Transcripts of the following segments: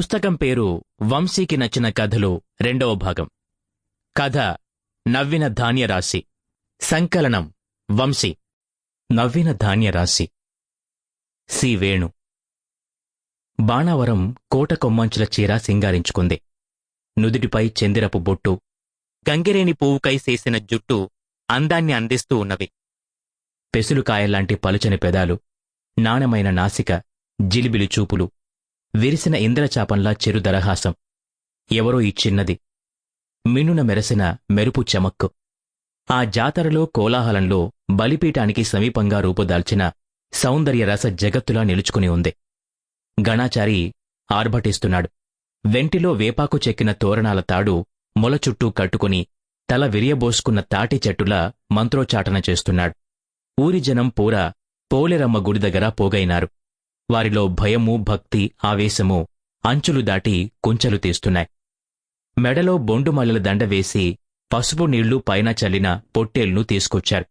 పుస్తకం పేరు వంశీకి నచ్చిన కథలు రెండవ భాగం. కథ నవ్విన ధాన్యరాశి. సంకలనం వంశీ. నవ్విన ధాన్యరాశి. సి. వేణు. బాణావరం కోట కొమ్మంచుల చీర సింగారించుకుంది. నుదుటిపై చెందిరపు బొట్టు గంగిరేని పువ్వుకై సేసిన జుట్టు అందాన్ని అందిస్తూ ఉన్నవి. పెసులుకాయల్లాంటి పలుచని పెదాలు నాణమైన నాసిక జిలిబిలి చూపులు విరిసిన ఇంద్రచాపంలా చెరు దరహాసం. ఎవరో ఇచ్చిన్నది. మిన్నున మెరసిన మెరుపు చెమక్కు. ఆ జాతరలో కోలాహలంలో బలిపీఠానికి సమీపంగా రూపుదాల్చిన సౌందర్యరస జగత్తులా నిలుచుకుని ఉంది. గణాచారి ఆర్భటిస్తున్నాడు. వెంటిలో వేపాకు చెక్కిన తోరణాల తాడు మొల చుట్టూ కట్టుకుని తల విరియబోసుకున్న తాటి చెట్టులా మంత్రోచ్చాటన చేస్తున్నాడు. ఊరి జనం పూరా పోలేరమ్మ గుడి దగ్గర పోగైనారు. వారిలో భయము భక్తి ఆవేశము అంచులు దాటి కుంచెలు తీస్తున్నాయి. మెడలో బొండుమల్లెల దండ వేసి పసుపు నీళ్ళు పైన చల్లిన పొట్టేల్ను తీసుకొచ్చారు.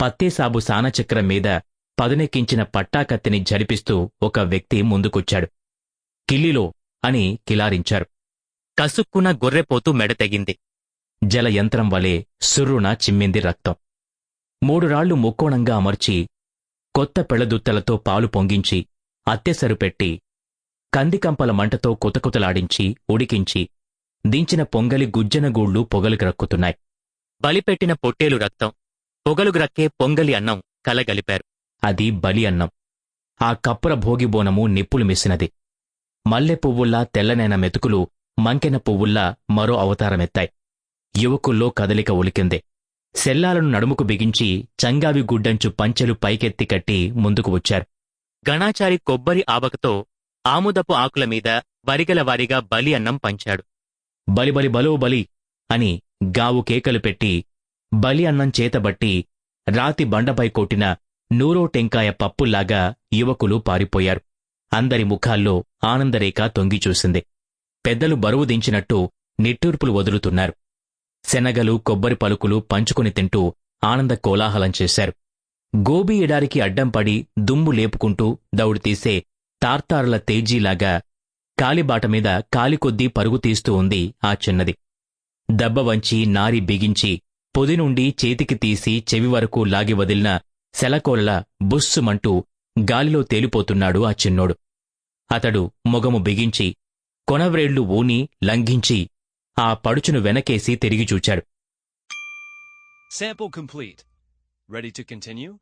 పత్తేసాబు సానచక్రం మీద పదునెక్కించిన పట్టాకత్తిని జరిపిస్తూ ఒక వ్యక్తి ముందుకొచ్చాడు. కిల్లిలో అని కిలారించారు. కసుక్కున గొర్రెపోతూ మెడ తెగింది. జలయంత్రం వలె సుర్రున చిమ్మింది రక్తం. మూడు రాళ్ళు ముక్కోణంగా అమర్చి కొత్త పెళ్ళదుత్తలతో పాలు పొంగించి అత్తెసరుపెట్టి కందికంపల మంటతో కుతకుతలాడించి ఉడికించి దించిన పొంగలి గుజ్జనగూళ్ళు పొగలు గ్రక్కుతున్నాయి బలిపెట్టిన పొట్టేలు రక్తం పొగలు గ్రక్కే పొంగలి అన్నం కలగలిపారు. అది బలి అన్నం. ఆ కప్పుర భోగిబోనము నిప్పులు మిసినది. మల్లె పువ్వుల్లా తెల్లనైన మెతుకులు మంకెన పువ్వుల్లా మరో అవతారమెత్తాయి. యువకుల్లో కదలిక ఒలికిందే. సెల్లాలను నడుముకు బిగించి చంగావి గుడ్డంచు పంచెలు పైకెత్తి కట్టి ముందుకు వచ్చారు. గణాచారి కొబ్బరి ఆవకతో ఆముదపు ఆకుల మీద వరిగల వారిగా బలి అన్నం పంచాడు. బలి బలి బలో బలి అని గావు కేకలు పెట్టి బలి అన్నం చేతబట్టి రాతి బండపై కొట్టిన నూరో టెంకాయ పప్పుల్లాగా యువకులు పారిపోయారు. అందరి ముఖాల్లో ఆనందరేఖ తొంగి చూసింది. పెద్దలు బరువు దించినట్టు నిట్టూర్పులు వదులుతున్నారు. శనగలు కొబ్బరి పలుకులు పంచుకుని తింటూ ఆనంద కోలాహలం చేశారు. గోబీ ఎడారికి అడ్డం పడి దుమ్ము లేపుకుంటూ దౌడు తీసే తార్తారుల తేజీలాగా కాలిబాట మీద కాలికొద్దీ పరుగు తీస్తూ ఉంది ఆ చిన్నది. దెబ్బ వంచి నారి బిగించి పొది నుండి చేతికి తీసి చెవి వరకు లాగి వదిలిన శలకోలల బుస్సుమంటూ గాలిలో తేలిపోతున్నాడు ఆ చిన్నోడు. అతడు మొగము బిగించి కొనవ్రేళ్ళు ఊని లంఘించి ఆ పడుచును వెనకేసి తిరిగి చూచాడు. సేపు. Ready to continue?